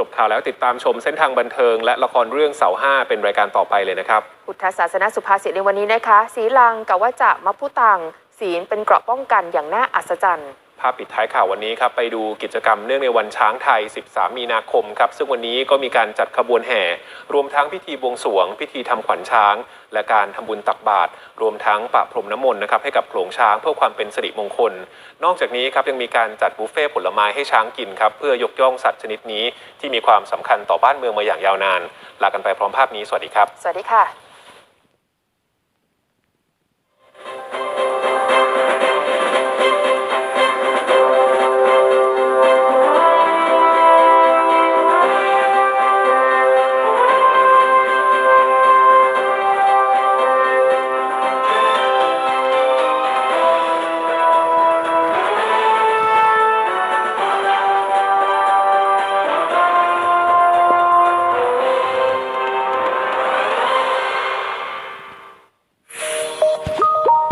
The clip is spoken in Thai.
จบข่าวแล้วติดตามชมเส้นทางบันเทิง และละครเรื่องเสาห้าเป็นรายการต่อไปเลยนะครับ พุทธศาสนสุภาษิตในวันนี้นะคะ สีลังกะว่าจะมัพุตังศีลเป็นเกราะป้องกันอย่างน่าอัศจรรย์ ภาพปิดท้ายข่าววันนี้ครับไปดูกิจกรรมเนื่องในวันช้างไทย 13 มีนาคมครับซึ่งวันนี้ก็มีการจัดขบวนแห่ รวมทั้งพิธีบวงสรวง พิธีทำขวัญช้าง และการทำบุญตักบาตรรวมทั้งปะพรมน้ำมนต์นะครับให้กับโขลงช้างเพื่อความเป็นสิริมงคล นอกจากนี้ครับยังมีการจัดบุฟเฟ่ผลไม้ให้ช้างกินครับเพื่อยกย่องสัตว์ชนิดนี้ที่มีความสำคัญต่อบ้านเมืองมาอย่างยาวนานลากันไปพร้อมภาพนี้สวัสดีครับ สวัสดีค่ะ